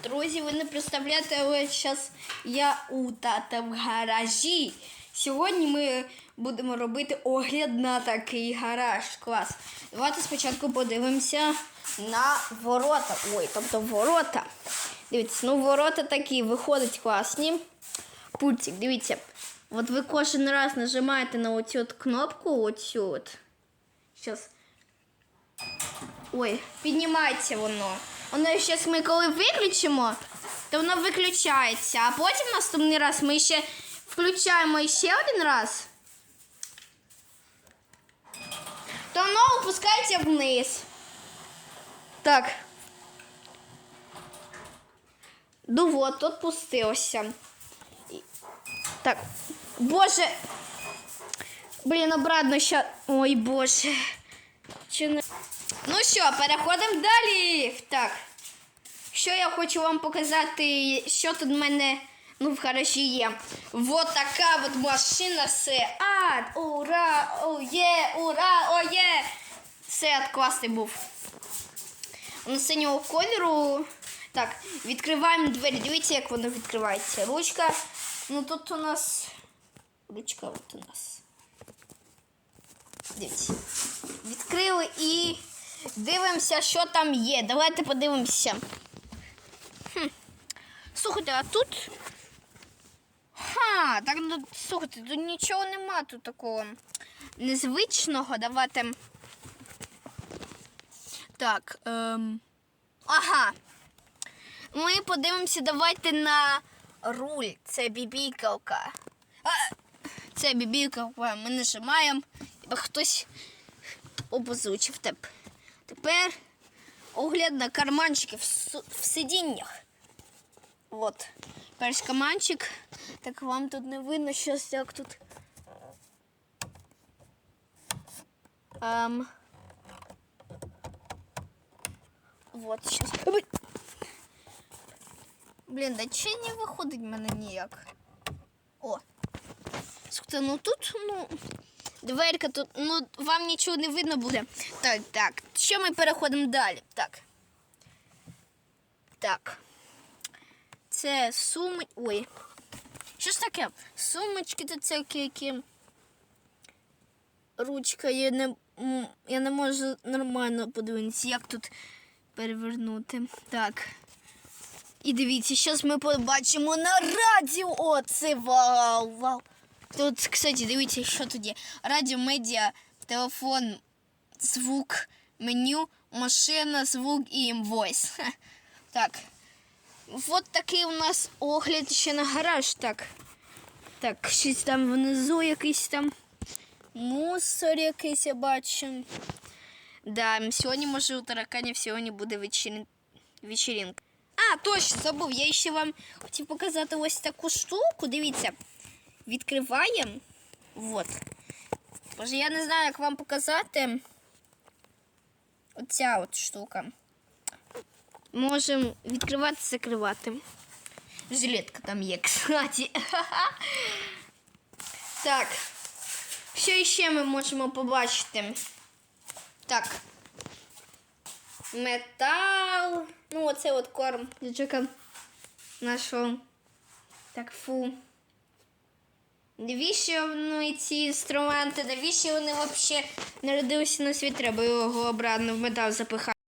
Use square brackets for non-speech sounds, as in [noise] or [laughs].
Друзі, ви не представляєте, але зараз я у тата в гаражі. Сьогодні ми будемо робити огляд на такий гараж. Клас. Давайте спочатку подивимося на ворота. Ой, тобто ворота. Дивіться, ну ворота такі виходять класні. Пультик, дивіться. От ви кожен раз нажимаєте на оцю от кнопку, оцю от. Зараз. Ой, піднімається воно. Воно зараз ми коли виключимо, то воно виключається. А потім наступний раз ми ще включаємо ще один раз. То воно опускається вниз. Так. Ну от, тут пустилося. І- Так. Боже. Блін, обратно ще. Ой, боже. Чи не... Ну що, переходимо далі. Так. Що я хочу вам показати, що тут в мене ну, в гаражі є. Вот така от машина Seat. Ура! О, є! Ура! О, є! Seat класний був. Воно синього кольору. Так, відкриваємо двері. Дивіться, як воно відкривається. Ручка. Ну тут у нас. Ручка от у нас. Дивіться. Відкрили і дивимося, що там є. Давайте подивимося. Хм. Слухайте, а тут. Ха, так ну, слухайте, тут нічого нема тут такого незвичного. Давайте. Так. Ем... Ага. Ми подивимося, давайте на руль. Це бібікалка. А, це бібікалка. Ми нажимаємо. Хтось обозвучив теп. Тепер огляд на карманчики в, су- в сидіннях. От. Перший карманчик. Так вам тут не видно, що як тут. Ем. Вот сейчас. Блін, да чи не виходить в мене ніяк? О. Слухайте, ну тут, ну. Дверка тут, ну, вам нічого не видно буде. Так, так. Що ми переходимо далі? Так. Так. Це суми. Ой. Що ж таке? Сумочки тут всякі які. Ручка, я не, я не можу нормально подивитися, як тут перевернути. Так. І дивіться, зараз ми побачимо на радіо. О, це вау, вау. Тут, кстати, дивіться, що тут є. Радіо, медіа, телефон, звук, меню, машина, звук і інвойс. Так. От такий у нас огляд ще на гараж. Так. Так, щось там внизу якийсь там мусор якийсь я бачу. Да, сьогодні, може, у тараканів сьогодні буде вечерін... вечеринка. А, точно, забув. Я ще вам хотів показати ось таку штуку. Дивіться. Відкриваємо. Вот. Боже, я не знаю, як вам показати. Оця от штука. Можемо відкривати, закривати. Жилетка там є, [laughs] кстати. Так. Що ще ми можемо побачити? Так. Метал. Ну, оце от корм дячка нашого. Так, фу. Навіщо ну, ці інструменти? Навіщо вони взагалі народилися на світ? Треба його обратно в метал запихати.